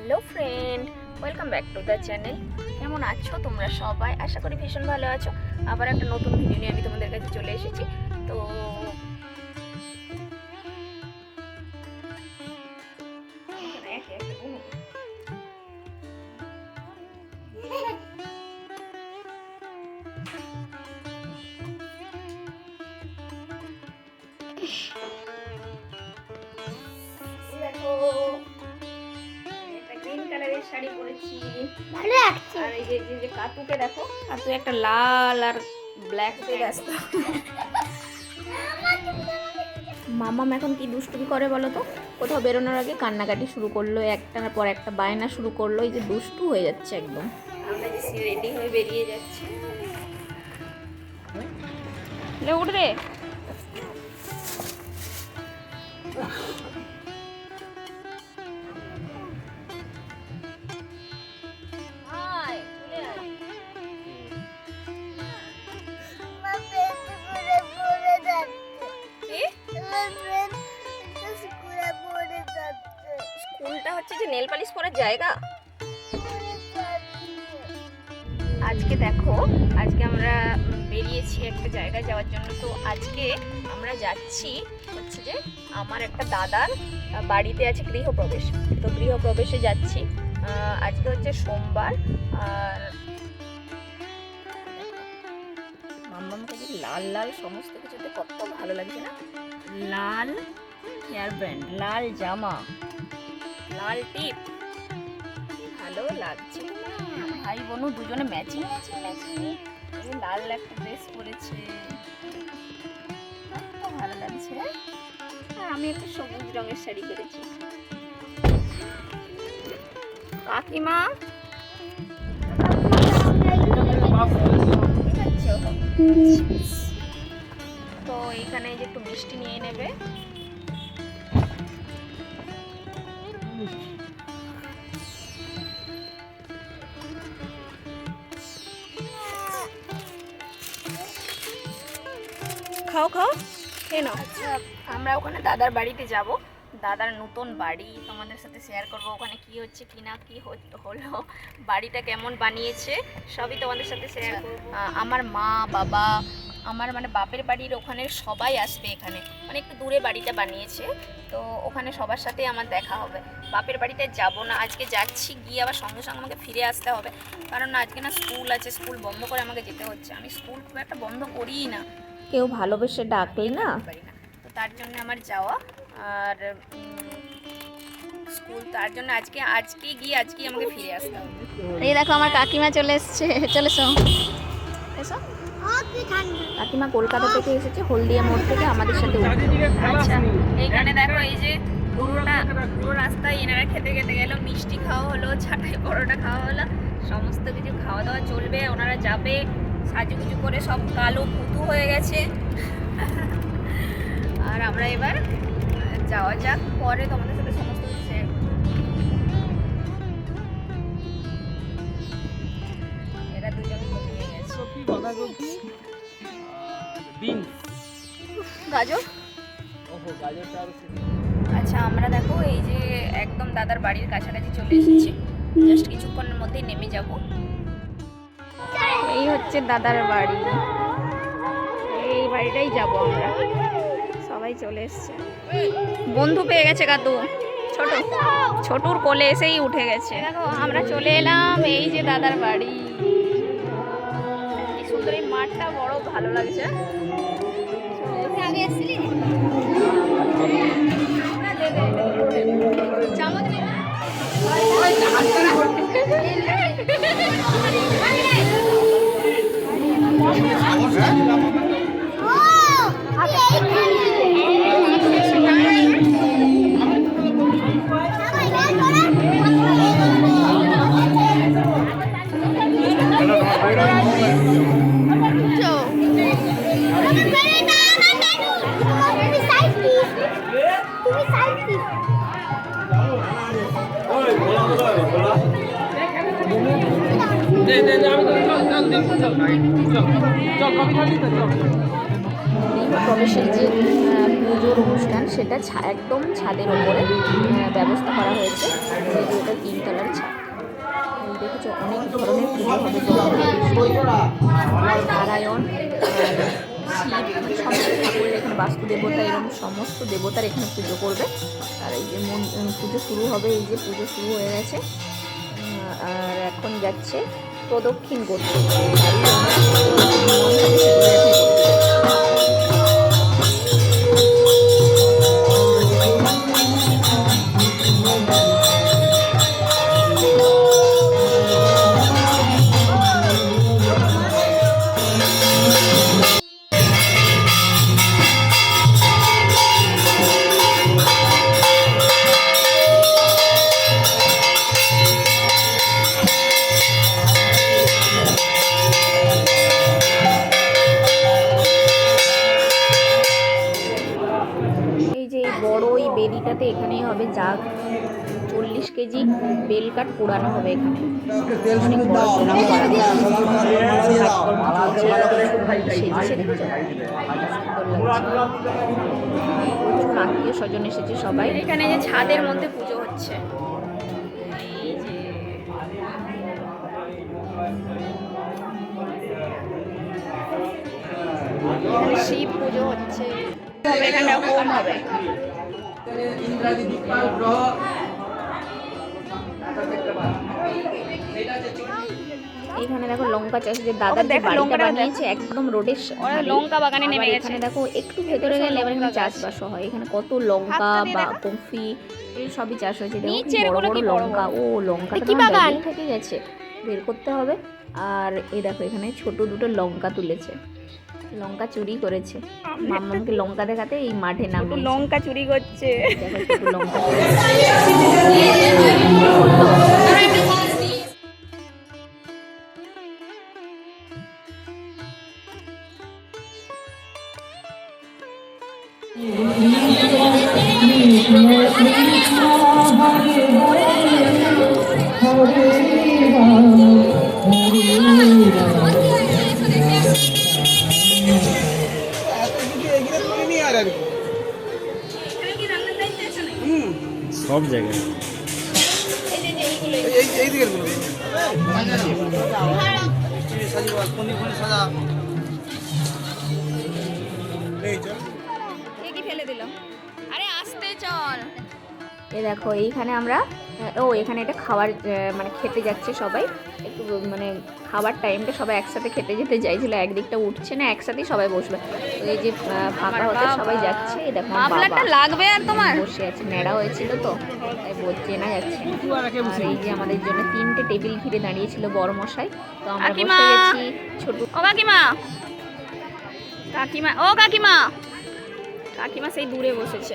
Hello friend, welcome back to the channel. কেমন আছো তোমরা সবাই? আশা করি ভীষণ ভালো আছো। আবার একটা নতুন ভিডিও নিয়ে আমি তোমাদের কাছে চলে এসেছি। তো কালারের শাড়ি পরেছি। ভালো লাগছে। আর এই যে যে যে কাতুকে দেখো কাতু একটা লাল আর ব্ল্যাক ব্যস্ত। মামাম এখন কি দুষ্টুমি করে বলো তো? কোথাও বেরোনোর আগে কান্নাকাটি শুরু করল একটার পর একটা বায়না শুরু করল এই যে দুষ্টু হয়ে যাচ্ছে একদম। আমরা রেডি হয়ে বেরিয়ে যাচ্ছি। লে উঠ রে। পালিশ করার জায়গা? আজকে দেখো, আজকে আমরা বেরিয়েছি একটা জায়গায় যাওয়ার জন্য। তো আজকে আমরা যাচ্ছি হচ্ছে যে আমার একটা দাদার বাড়িতে আছে গৃহপ্রবেশ। তো গৃহপ্রবেশে যাচ্ছি। আজকে হচ্ছে সোমবার। আর লাল লাল সমস্ত কিছুতে কত ভালো লাগছে না? লাল হেয়ার ব্যান্ড লাল জামা। লাল টিপ। ভালো লাগছে। ভাই বোনু দুজনে ম্যাচিং ম্যাচিং ম্যাচিং লাল একটা ড্রেস পরেছে। ভালো লাগছে। আর আমি একটা সবুজ রঙের শাড়ি পরেছি। কাকিমা? তো এইখানে এই যে একটু মিষ্টি নিয়ে নেবে। খাও খাও। খেয়ে নাও। আচ্ছা আমরা ওখানে দাদার বাড়িতে যাব। দাদার নতুন বাড়ি। তোমাদের সাথে শেয়ার করব ওখানে কি হচ্ছে কি না কি হলো বাড়িটা কেমন বানিয়েছে সবই তোমাদের সাথে শেয়ার করব। আমার মা বাবা আমার মানে বাপের বাড়ির ওখানে সবাই আসবে এখানে। মানে একটু দূরে বাড়িটা বানিয়েছে। তো ওখানে সবার সাথে আমার দেখা হবে। বাপের বাড়িতে যাব না। আজকে যাচ্ছি গিয়ে আবার সঙ্গে সঙ্গে আমাকে ফিরে আসতে হবে। কারণ আজকে না স্কুল আছে স্কুল বন্ধ করে আমাকে যেতে হচ্ছে। আমি স্কুল খুব একটা বন্ধ করিই না। কেউ ভালোবেসে ডাকলে না? তো তার জন্য আমার যাওয়া। আর স্কুল তার জন্য আজকে আজকে গিয়ে আজকে আমাকে ফিরে আসতে হবে। এই দেখো আমার কাকিমা চলে এসছে। চলে এসো। এসো। কাকিমা কলকাতা থেকে এসেছে হলদিয়া মোড় থেকে আমাদের সাথে। আচ্ছা এইখানে দেখো এই যে পুরোটা পুরো রাস্তায় এনারা খেতে খেতে গেল। মিষ্টি খাওয়া হলো ছাটাই পরোটা খাওয়া হলো। সমস্ত কিছু খাওয়া দাওয়া চলবে ওনারা যাবে। সাজুগুজু করে সব কালো পুতু হয়ে গেছে। আর আমরা এবার যাওয়া যাক পরে তোমাদের সাথে সমস্ত কিছু শেয়ার এরা দুজন ঘুমিয়ে গেছে। কপি বাঁধাকপি বিনস। গাজর? ওহো গাজরটা আচ্ছা আমরা দেখো এই যে একদম দাদার বাড়ির কাছাকাছি চলে এসেছি। জাস্ট কিছুক্ষণের মধ্যেই নেমে যাব। হচ্ছে দাদার বাড়ি এই বাড়িটাই যাব আমরা সবাই চলে এসছে বন্ধু পেয়ে গেছে কাতু ছোট ছোটুর কোলে এসেই উঠে গেছে দেখো আমরা চলে এলাম এই যে দাদার বাড়ি এই সুন্দর এই মাঠটা বড় ভালো লাগছে চামচ নেই না? তুমি প্রবেশের যে পুজোর অনুষ্ঠান, সেটা ছা- একদম ছাদের ওপরে ব্যবস্থা করা হয়েছে। ওটা তিনতলার ছাদ। দেখেছ, অনেক ধরনের পুজো হবে নারায়ণ সমস্ত ঠাকুরের এখানে বাস্তু দেবতা এরকম সমস্ত দেবতার এখানে পুজো করবে। আর এই যে পুজো শুরু হবে, এই যে পুজো শুরু হয়ে গেছে। আর এখন যাচ্ছে প্রদক্ষিণ করতে বেল কাঠ পোড়ানো হবে এখানে। অনেক। প্রচুর আত্মীয় স্বজন এসেছে সবাই। এখানে যে ছাদের মধ্যে পুজো হচ্ছে। এই যে এখানে শিব পুজো হচ্ছে। এখানে হোম হবে। ইন্দ্রাদি গ্রহ। এখানে দেখো লঙ্কা চাষ যে দাদার যে বাড়িটা বানিয়েছে একদম রোডের লঙ্কা বাগানে নেমে গেছে। এখানে দেখো একটু ভেতরে গেলে এবার এখানে। চাষবাসও হয়। এখানে কত লঙ্কা বা কফি এই সবই চাষ হয়েছে। দেখো বড় বড় লঙ্কা। ও লঙ্কা কি বাগান? থেকে গেছে। বের করতে হবে। আর এই দেখো এখানে ছোট দুটো লঙ্কা তুলেছে। লঙ্কা চুরি করেছে মাম্মামকে লঙ্কা দেখাতে এই মাঠে একটু নামিয়েছে লঙ্কা চুরি করছে দেখো ছোট লঙ্কা তুলেছে। সব জায়গায় কি ফেলে দিল আরে আসতে চল এ দেখো এইখানে আমরা ও এখানে এটা খাবার মানে খেতে যাচ্ছে সবাই। একটু মানে খাবার টাইমটা সবাই একসাথে খেতে যেতে চাইছিল একদিকটা উঠছে না একসাথেই সবাই বসবে এই যে ফাঁকা হতে সবাই যাচ্ছে দেখো বাবা লাগবে আর তোমার? বসে আছে নেড়া হয়েছিল তো তাই যাচ্ছে। না। আর এই যে আমাদের জন্য তিনটে টেবিল ঘিরে দাঁড়িয়েছিল বড় মশাই তো আমরা কাকিমা! বসে গেছি ছোট ও কাকিমা! কাকিমা ও কাকিমা! কাকিমা সেই দূরে বসেছে।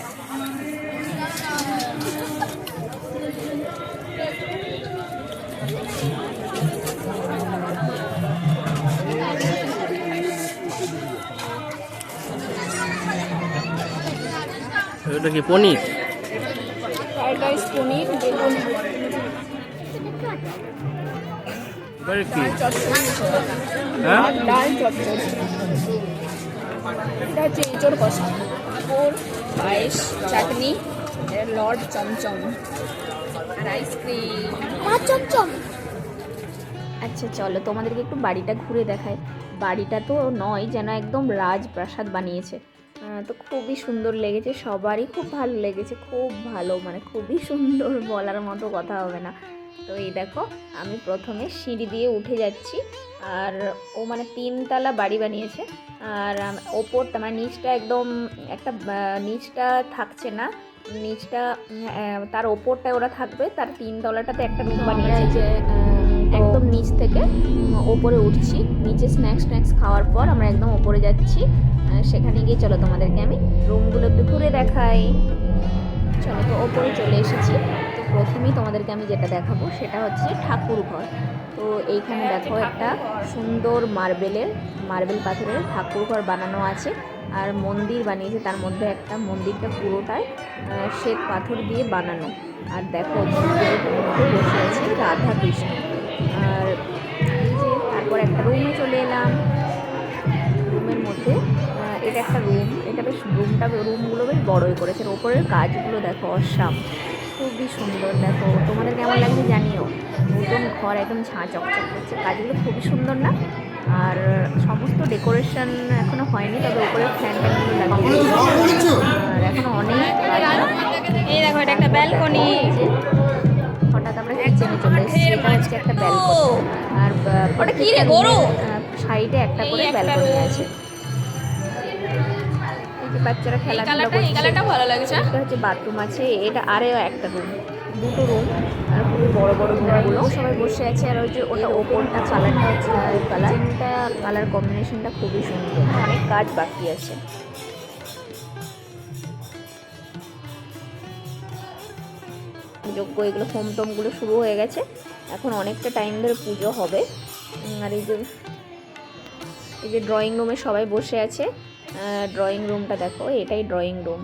ওটা কি পনির? রাইস পনির কি? হ্যাঁ? ডাল চচ্চড়ি। এটা হচ্ছে এঁচড় কষা। পাঁপড় পায়েস চাটনি লর্ড চমচম। আর আইসক্রিম। মা চমচম। আচ্ছা চলো তোমাদেরকে একটু বাড়িটা ঘুরে দেখায় বাড়িটা তো নয় যেন একদম রাজপ্রাসাদ বানিয়েছে। তো খুবই সুন্দর লেগেছে সবারই খুব ভালো লেগেছে খুব ভালো মানে খুবই সুন্দর বলার মতো কথা হবে না। তো এই দেখো আমি প্রথমে সিঁড়ি দিয়ে উঠে যাচ্ছি আর ও মানে তিনতলা বাড়ি বানিয়েছে আর ওপরটা মানে নিচটা একদম একটা নিচটা থাকছে না নিচটা তার ওপরটা ওরা থাকবে তার তিনতলাটাতে একটা রুম বানিয়েছে। যে একদম নিচ থেকে ওপরে উঠছি। নিচে স্ন্যাক্স স্ন্যাক্স খাওয়ার পর আমরা একদম ওপরে যাচ্ছি। সেখানে গিয়ে চলো তোমাদেরকে আমি রুমগুলো একটু ঘুরে দেখাই। চলো তো ওপরে চলে এসেছি। তো প্রথমেই তোমাদেরকে আমি যেটা দেখাবো সেটা হচ্ছে ঠাকুর ঘর। তো এইখানে দেখো একটা সুন্দর মার্বেলের মার্বেল পাথরের ঠাকুর ঘর বানানো আছে। আর মন্দির বানিয়েছে তার মধ্যে একটা মন্দিরটা পুরোটাই শ্বেত পাথর দিয়ে বানানো। আর দেখো মন্দিরের মধ্যে বসে আছে রাধা কৃষ্ণ তারপর একটা রুমে চলে এলাম। রুমের মধ্যে এটা একটা রুম এটা বেশ রুমটা রুমগুলো বেশ বড়ই করেছে। ওপরের কাজগুলো দেখো অসাম। খুবই সুন্দর দেখো। তোমাদের কেমন লাগছে জানিও? নতুন ঘর একদম ঝাঁ চকচক করছে। কাজগুলো খুবই সুন্দর না? আর সমস্ত ডেকোরেশন এখনও হয়নি তবে উপরে ফ্যান ট্যানগুলো লাগিয়েছে আর এখনও অনেক এই দেখো এটা একটা ব্যালকনি যে হঠাৎ আমরা কিচেনে চলে এসেছি। এটা হচ্ছে একটা ব্যালকনি আর ওটা কি রে, গরু? সাইডে একটা করে ব্যালকনি আছে। বাচ্চারা খেলাধুলা এই করছে। লাগছে এটা হচ্ছে বাথরুম আছে। এটা আরেও একটা রুম দুটো রুম আর খুবই বড় বড় রুমগুলো সবাই বসে আছে। আর ওই যে ওটা ওপরটা কালারটা হচ্ছে কালার কালার কম্বিনেশনটা খুবই সুন্দর। অনেক কাজ বাকি আছে। যজ্ঞ এগুলো হোম টোমগুলো শুরু হয়ে গেছে। এখন অনেকটা টাইম ধরে পুজো হবে। আর এই যে এই যে ড্রয়িং রুমে সবাই বসে আছে। ড্রয়িং রুমটা দেখো, এটাই ড্রয়িং রুম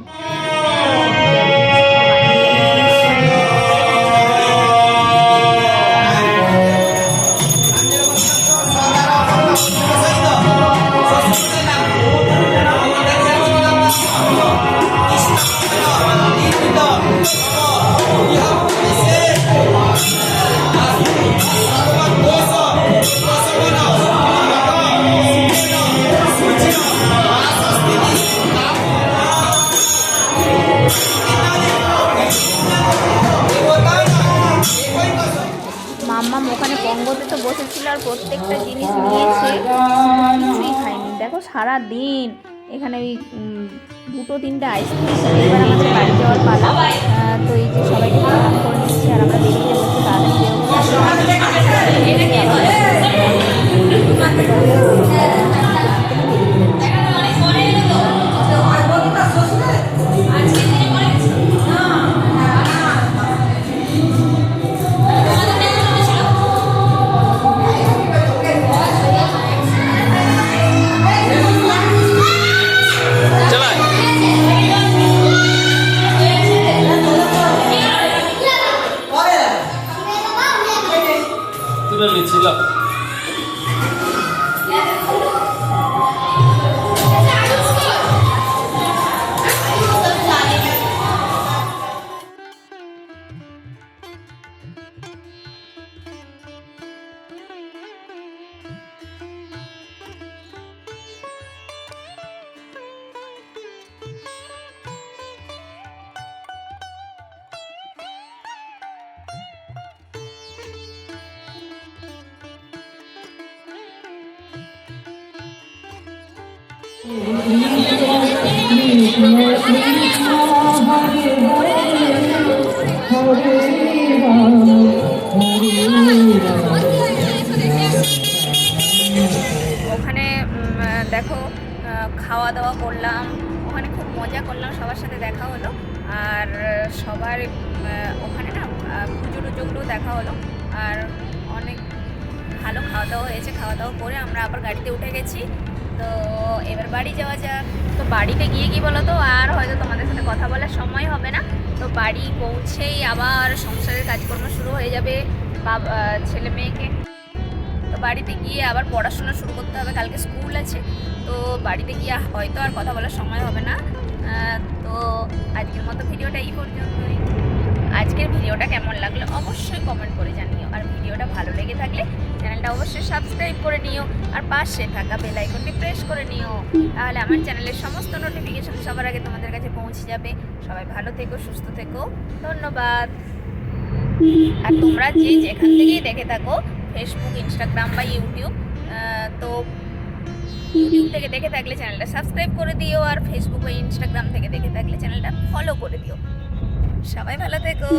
সারা দিন এখানে ওই দুটো তিনটে আইসক্রিম এবার আমাদের বাড়ি যাওয়ার পালা। তো এই যে সবাইকে প্রণাম করে নিচ্ছি, আর আমরা বেরিয়ে যাব তাড়াতাড়ি ওখানে দেখো খাওয়া দাওয়া করলাম, ওখানে খুব মজা করলাম, সবার সাথে দেখা হলো, আর সবার ওখানে না পুজো টুজোগুলো দেখা হলো, আর অনেক ভালো খাওয়া দাওয়া হয়েছে, খাওয়া দাওয়া করে আমরা আবার গাড়িতে উঠে গেছি তো এবার বাড়ি যাওয়া যাক। তো বাড়িতে গিয়ে কি বলো তো আর হয়তো তোমাদের সাথে কথা বলার সময় হবে না। তো বাড়ি পৌঁছেই আবার সংসারের কাজকর্ম শুরু হয়ে যাবে ছেলে মেয়েকে। তো বাড়িতে গিয়ে আবার পড়াশোনা শুরু করতে হবে। কালকে স্কুল আছে। তো বাড়িতে গিয়ে হয়তো আর কথা বলার সময় হবে না। তো আজকের মতো ভিডিওটা এই পর্যন্তই। আজকের ভিডিওটা কেমন লাগল? অবশ্যই কমেন্ট করে জানিও। আর ভিডিওটা ভালো লেগে থাকলে চ্যানেলটা অবশ্যই সাবস্ক্রাইব করে নিও আর পাশে থাকা বেল আইকনটি প্রেস করে নিও। তাহলে আমার চ্যানেলের সমস্ত নোটিফিকেশন সবার আগে তোমাদের কাছে পৌঁছে যাবে। সবাই ভালো থেকো, সুস্থ থেকো। ধন্যবাদ। আর তোমরা যে যেখান থেকেই দেখে থাকো ফেসবুক ইনস্টাগ্রাম বা ইউটিউব তো ইউটিউব থেকে দেখে থাকলে চ্যানেলটা সাবস্ক্রাইব করে দিও আর ফেসবুক বা ইনস্টাগ্রাম থেকে দেখে থাকলে চ্যানেলটা ফলো করে দিও। সবাই ভালো থেকো।